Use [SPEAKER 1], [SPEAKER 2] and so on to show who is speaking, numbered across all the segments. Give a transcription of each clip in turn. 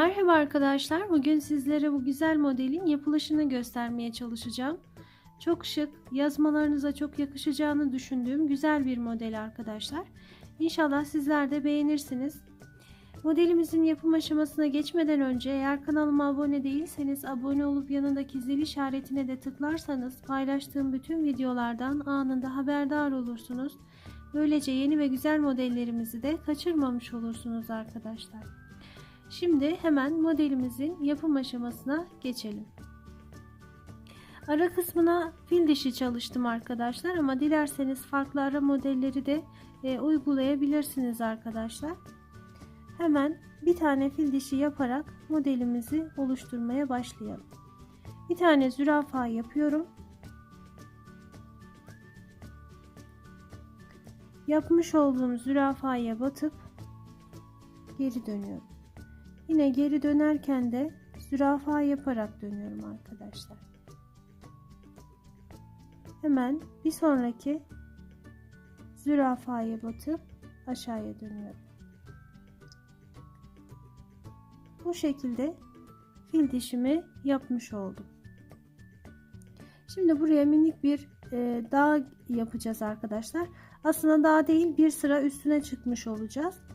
[SPEAKER 1] Merhaba arkadaşlar. Bugün sizlere bu güzel modelin yapılışını göstermeye çalışacağım. Çok şık, yazmalarınıza çok yakışacağını düşündüğüm güzel bir model arkadaşlar. İnşallah sizler de beğenirsiniz. Modelimizin yapım aşamasına geçmeden önce eğer kanalıma abone değilseniz abone olup yanındaki zil işaretine de tıklarsanız paylaştığım bütün videolardan anında haberdar olursunuz. Böylece yeni ve güzel modellerimizi de kaçırmamış olursunuz arkadaşlar. Şimdi hemen modelimizin yapım aşamasına geçelim. Ara kısmına fil dişi çalıştım arkadaşlar ama dilerseniz farklı ara modelleri de e, uygulayabilirsiniz arkadaşlar. Hemen bir tane fil dişi yaparak modelimizi oluşturmaya başlayalım. Bir tane zürafa yapıyorum. Yapmış olduğum zürafaya batıp geri dönüyorum. Yine geri dönerken de zürafa yaparak dönüyorum arkadaşlar. Hemen bir sonraki zürafaya batıp aşağıya dönüyorum. Bu şekilde fil dişimi yapmış oldum. Şimdi buraya minik bir e, dağ yapacağız arkadaşlar. Aslında dağ değil bir sıra üstüne çıkmış olacağız.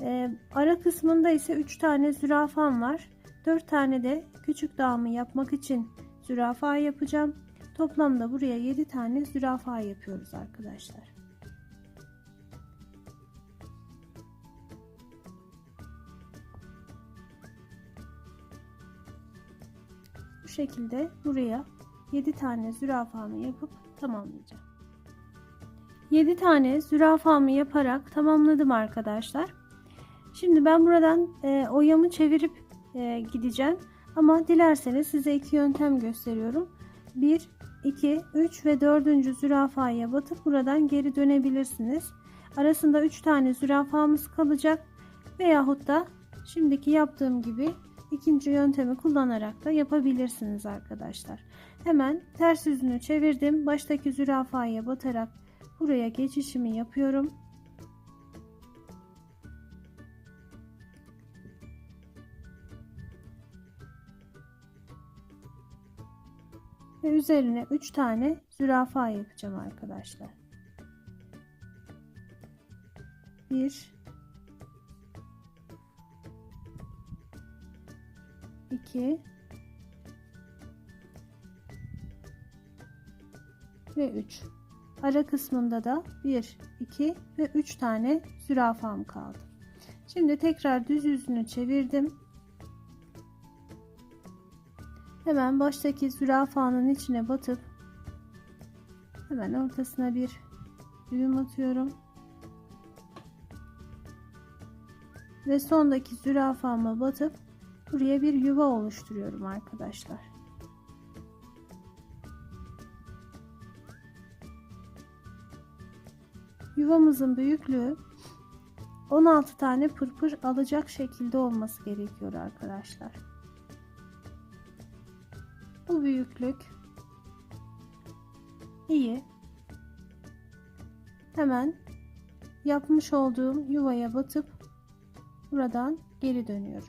[SPEAKER 1] E, ara kısmında ise 3 tane zürafam var. 4 tane de küçük dağımı yapmak için zürafa yapacağım. Toplamda buraya 7 tane zürafa yapıyoruz arkadaşlar. Bu şekilde buraya 7 tane zürafamı yapıp tamamlayacağım. 7 tane zürafamı yaparak tamamladım arkadaşlar. Şimdi ben buradan e, oyamı çevirip e, gideceğim. Ama dilerseniz size iki yöntem gösteriyorum. 1, 2, 3 ve 4. zürafaya batıp buradan geri dönebilirsiniz. Arasında 3 tane zürafamız kalacak. Veyahut da şimdiki yaptığım gibi ikinci yöntemi kullanarak da yapabilirsiniz arkadaşlar. Hemen ters yüzünü çevirdim. Baştaki zürafaya batarak buraya geçişimi yapıyorum. Üzerine 3 tane zürafa yapacağım arkadaşlar. 1 2 ve 3 ara kısmında da 1 2 ve 3 tane zürafam kaldı. Şimdi tekrar düz yüzünü çevirdim hemen baştaki zürafanın içine batıp hemen ortasına bir düğüm atıyorum ve sondaki zürafama batıp buraya bir yuva oluşturuyorum arkadaşlar. Yuvamızın büyüklüğü 16 tane pırpır alacak şekilde olması gerekiyor arkadaşlar. Bu büyüklük iyi. Hemen yapmış olduğum yuvaya batıp buradan geri dönüyorum.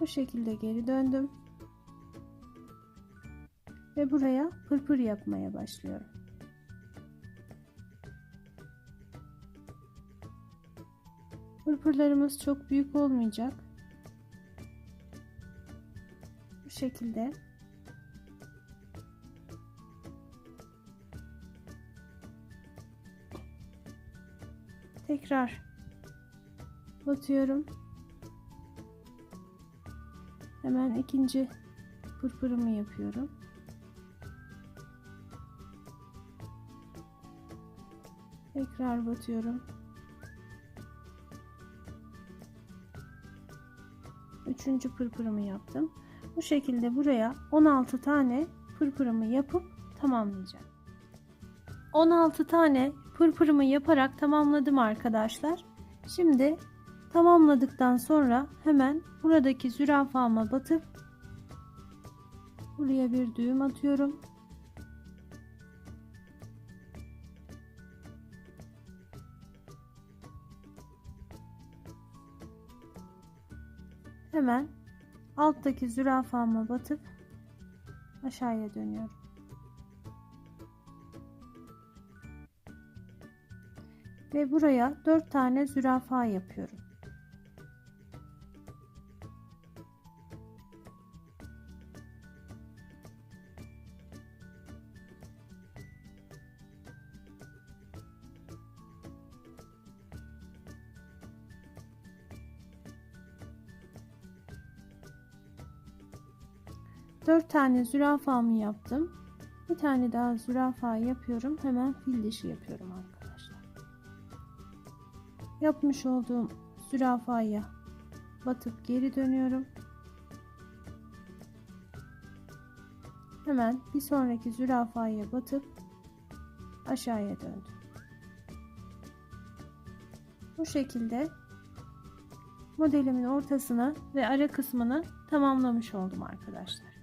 [SPEAKER 1] Bu şekilde geri döndüm. Ve buraya pırpır yapmaya başlıyorum. Pırpırlarımız çok büyük olmayacak. Bu şekilde tekrar batıyorum. Hemen ikinci pırpırımı yapıyorum. Tekrar batıyorum. Üçüncü pırpırımı yaptım. Bu şekilde buraya 16 tane pırpırımı yapıp tamamlayacağım. 16 tane pırpırımı yaparak tamamladım arkadaşlar. Şimdi Tamamladıktan sonra hemen buradaki zürafama batıp buraya bir düğüm atıyorum. Hemen alttaki zürafama batıp aşağıya dönüyorum. Ve buraya 4 tane zürafa yapıyorum. Dört tane zürafamı yaptım. Bir tane daha zürafa yapıyorum. Hemen fil dişi yapıyorum arkadaşlar. Yapmış olduğum zürafaya batıp geri dönüyorum. Hemen bir sonraki zürafaya batıp aşağıya döndüm. Bu şekilde modelimin ortasını ve ara kısmını tamamlamış oldum arkadaşlar.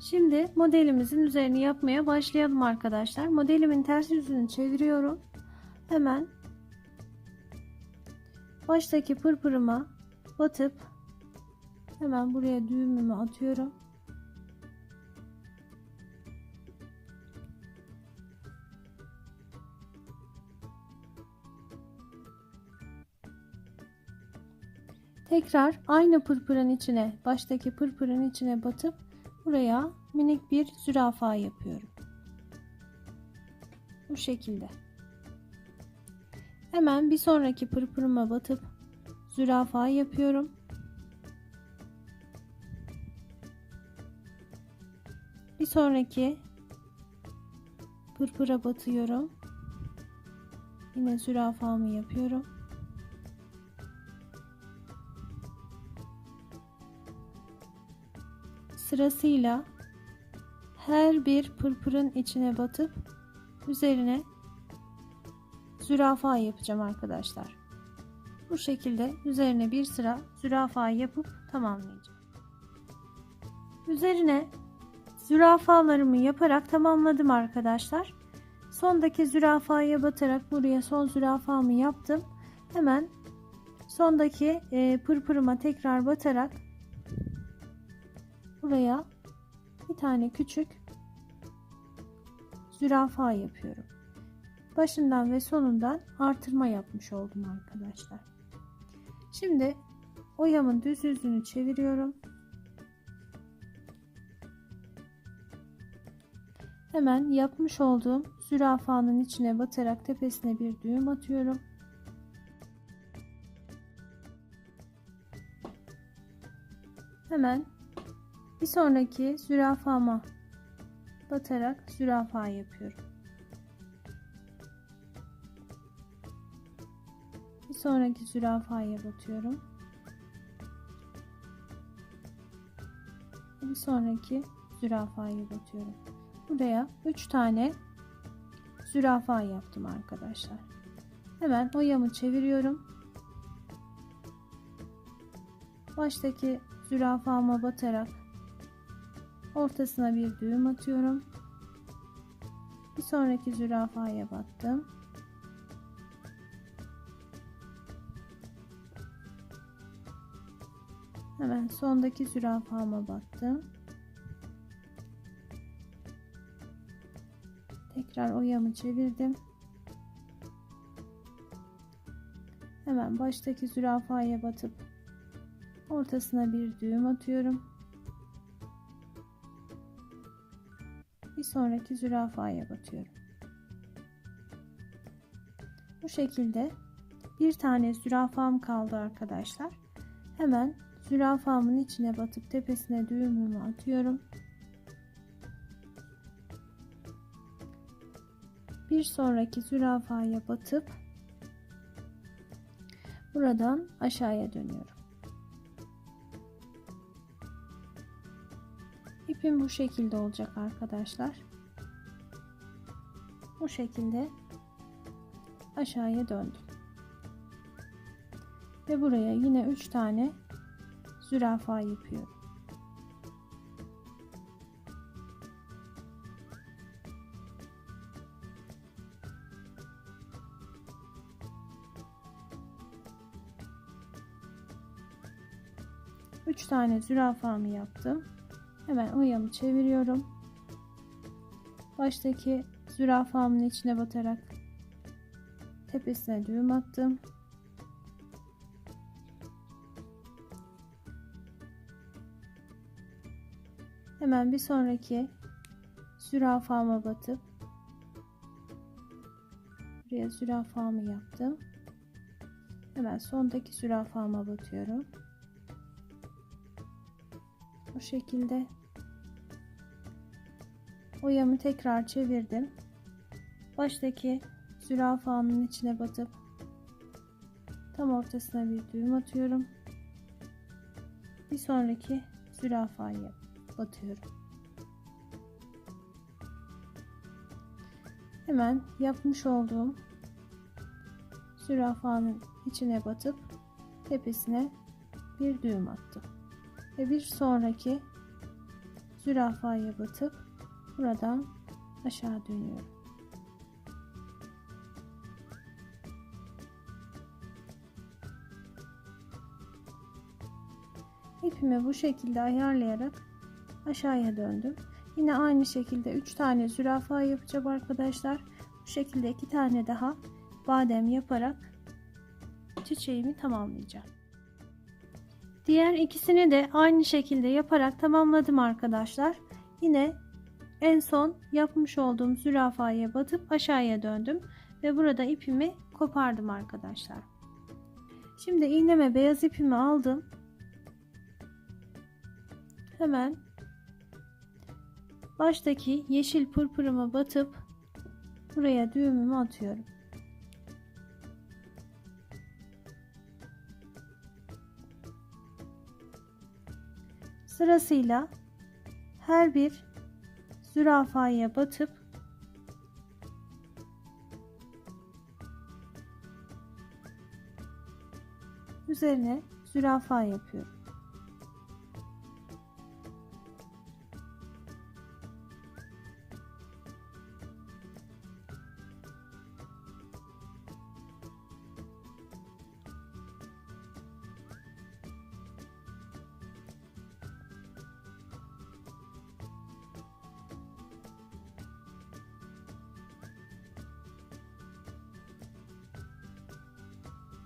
[SPEAKER 1] Şimdi modelimizin üzerini yapmaya başlayalım arkadaşlar. Modelimin ters yüzünü çeviriyorum. Hemen baştaki pırpırıma batıp hemen buraya düğümümü atıyorum. Tekrar aynı pırpırın içine, baştaki pırpırın içine batıp buraya minik bir zürafa yapıyorum. Bu şekilde. Hemen bir sonraki pırpırıma batıp zürafa yapıyorum. Bir sonraki pırpıra batıyorum. Yine zürafamı yapıyorum. Sırasıyla her bir pırpırın içine batıp üzerine zürafa yapacağım arkadaşlar. Bu şekilde üzerine bir sıra zürafa yapıp tamamlayacağım. Üzerine zürafalarımı yaparak tamamladım arkadaşlar. Sondaki zürafaya batarak buraya son zürafamı yaptım. Hemen sondaki e, pırpırıma tekrar batarak buraya bir tane küçük zürafa yapıyorum. Başından ve sonundan artırma yapmış oldum arkadaşlar. Şimdi oyamın düz yüzünü çeviriyorum. Hemen yapmış olduğum zürafanın içine batarak tepesine bir düğüm atıyorum. Hemen bir sonraki zürafama batarak zürafa yapıyorum. Bir sonraki zürafaya batıyorum. Bir sonraki zürafaya batıyorum. Buraya 3 tane zürafa yaptım arkadaşlar. Hemen oyamı çeviriyorum. Baştaki zürafama batarak ortasına bir düğüm atıyorum. Bir sonraki zürafaya battım. Hemen sondaki zürafama battım. Tekrar oyamı çevirdim. Hemen baştaki zürafaya batıp ortasına bir düğüm atıyorum. Bir sonraki zürafaya batıyorum. Bu şekilde bir tane zürafam kaldı arkadaşlar. Hemen zürafamın içine batıp tepesine düğümümü atıyorum. Bir sonraki zürafaya batıp buradan aşağıya dönüyorum. İpim bu şekilde olacak arkadaşlar. Bu şekilde aşağıya döndüm. Ve buraya yine 3 tane zürafa yapıyorum. 3 tane zürafamı yaptım. Hemen oyamı çeviriyorum. Baştaki zürafamın içine batarak tepesine düğüm attım. Hemen bir sonraki zürafama batıp buraya zürafamı yaptım. Hemen sondaki zürafama batıyorum. Bu şekilde oyamı tekrar çevirdim. Baştaki zürafanın içine batıp tam ortasına bir düğüm atıyorum. Bir sonraki zürafayı batıyorum. Hemen yapmış olduğum zürafanın içine batıp tepesine bir düğüm attım. Ve bir sonraki zürafaya batıp buradan aşağı dönüyorum. İpimi bu şekilde ayarlayarak aşağıya döndüm. Yine aynı şekilde 3 tane zürafa yapacağım arkadaşlar. Bu şekilde 2 tane daha badem yaparak çiçeğimi tamamlayacağım. Diğer ikisini de aynı şekilde yaparak tamamladım arkadaşlar. Yine en son yapmış olduğum zürafaya batıp aşağıya döndüm ve burada ipimi kopardım arkadaşlar. Şimdi iğneme beyaz ipimi aldım. Hemen baştaki yeşil pırpırıma batıp buraya düğümümü atıyorum. Sırasıyla her bir zürafaya batıp üzerine zürafa yapıyorum.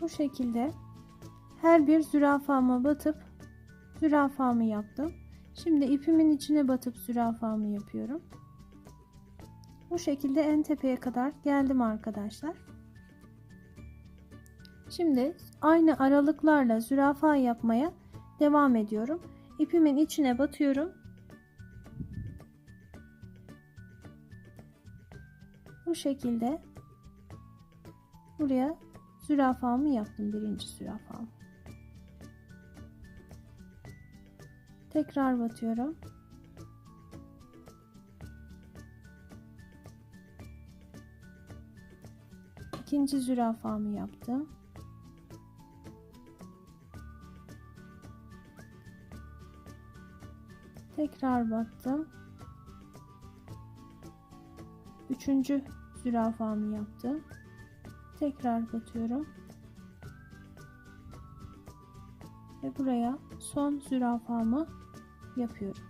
[SPEAKER 1] Bu şekilde her bir zürafama batıp zürafamı yaptım. Şimdi ipimin içine batıp zürafamı yapıyorum. Bu şekilde en tepeye kadar geldim arkadaşlar. Şimdi aynı aralıklarla zürafa yapmaya devam ediyorum. İpimin içine batıyorum. Bu şekilde buraya zürafamı yaptım birinci zürafamı. Tekrar batıyorum. İkinci zürafamı yaptım. Tekrar battım. Üçüncü zürafamı yaptım. Tekrar batıyorum. Ve buraya son zürafamı yapıyorum.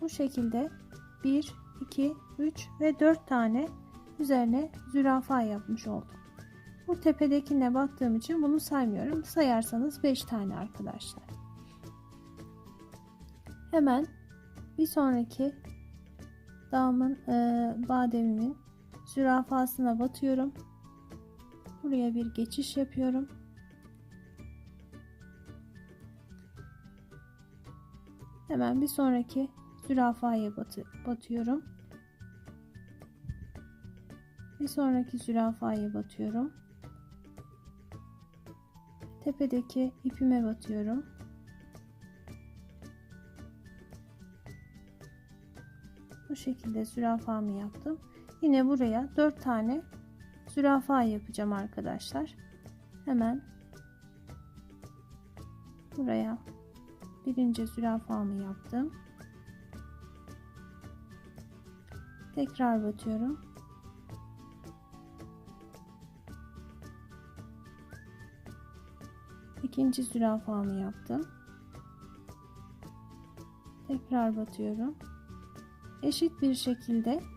[SPEAKER 1] Bu şekilde 1, 2, 3 ve 4 tane üzerine zürafa yapmış oldum. Bu tepedekine baktığım için bunu saymıyorum. Sayarsanız 5 tane arkadaşlar. Hemen bir sonraki dağımın e, bademimin zürafasına batıyorum. Buraya bir geçiş yapıyorum. Hemen bir sonraki zürafaya batı, batıyorum. Bir sonraki zürafaya batıyorum. Tepedeki ipime batıyorum. Bu şekilde zürafamı yaptım. Yine buraya 4 tane zürafa yapacağım arkadaşlar. Hemen buraya birinci zürafamı yaptım. Tekrar batıyorum. İkinci zürafamı yaptım. Tekrar batıyorum. Eşit bir şekilde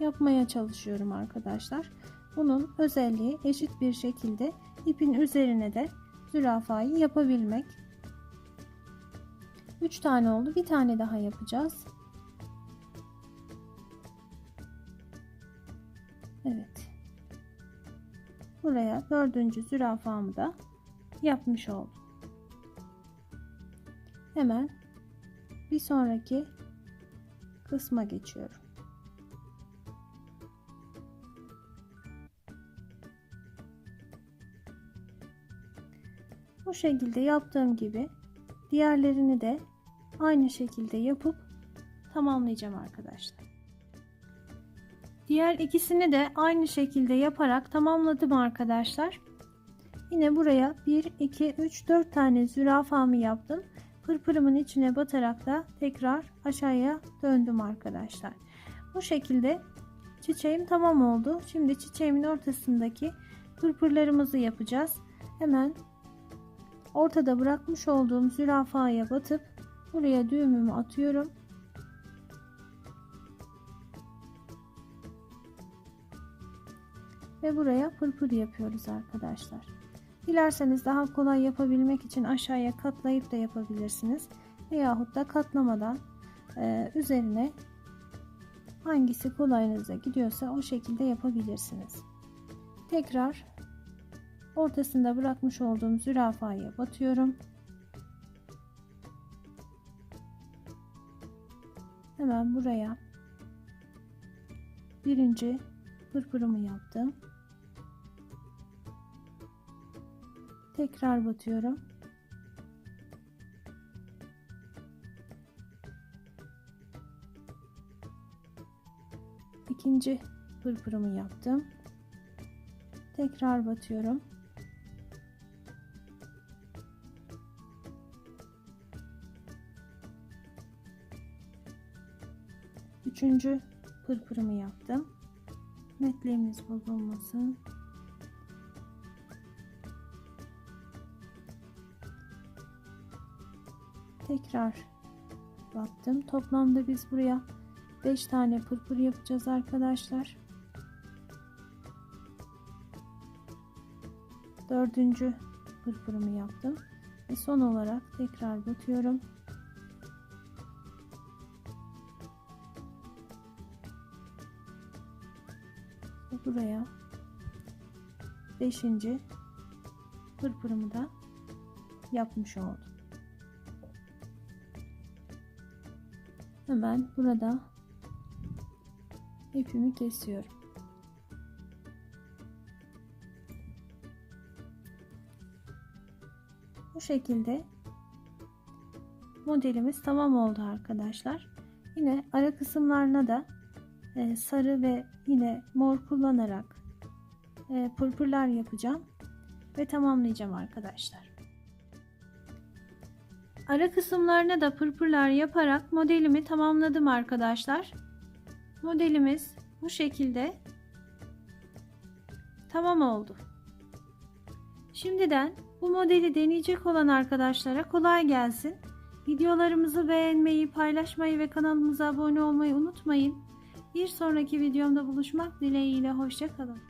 [SPEAKER 1] yapmaya çalışıyorum arkadaşlar. Bunun özelliği eşit bir şekilde ipin üzerine de zürafayı yapabilmek. 3 tane oldu. Bir tane daha yapacağız. Evet. Buraya dördüncü zürafamı da yapmış oldum. Hemen bir sonraki kısma geçiyorum. Bu şekilde yaptığım gibi diğerlerini de aynı şekilde yapıp tamamlayacağım arkadaşlar. Diğer ikisini de aynı şekilde yaparak tamamladım arkadaşlar. Yine buraya 1, 2, 3, 4 tane zürafamı yaptım. Pırpırımın içine batarak da tekrar aşağıya döndüm arkadaşlar. Bu şekilde çiçeğim tamam oldu. Şimdi çiçeğimin ortasındaki pırpırlarımızı yapacağız. Hemen ortada bırakmış olduğum zürafaya batıp buraya düğümümü atıyorum. Ve buraya pırpır yapıyoruz arkadaşlar. Dilerseniz daha kolay yapabilmek için aşağıya katlayıp da yapabilirsiniz. Veyahut da katlamadan e, üzerine hangisi kolayınıza gidiyorsa o şekilde yapabilirsiniz. Tekrar ortasında bırakmış olduğum zürafaya batıyorum. Hemen buraya birinci pırpırımı yaptım. Tekrar batıyorum. İkinci pırpırımı yaptım. Tekrar batıyorum. Üçüncü pırpırımı yaptım. Netliğimiz bozulmasın. Tekrar battım. Toplamda biz buraya 5 tane pırpır yapacağız arkadaşlar. Dördüncü pırpırımı yaptım. Ve son olarak tekrar batıyorum. 5. pırpırımı da yapmış oldum. Hemen burada ipimi kesiyorum. Bu şekilde modelimiz tamam oldu arkadaşlar. Yine ara kısımlarına da e, sarı ve yine mor kullanarak e, pırpırlar yapacağım ve tamamlayacağım arkadaşlar. Ara kısımlarına da pırpırlar yaparak modelimi tamamladım arkadaşlar. Modelimiz bu şekilde tamam oldu. Şimdiden bu modeli deneyecek olan arkadaşlara kolay gelsin. Videolarımızı beğenmeyi, paylaşmayı ve kanalımıza abone olmayı unutmayın. Bir sonraki videomda buluşmak dileğiyle hoşçakalın.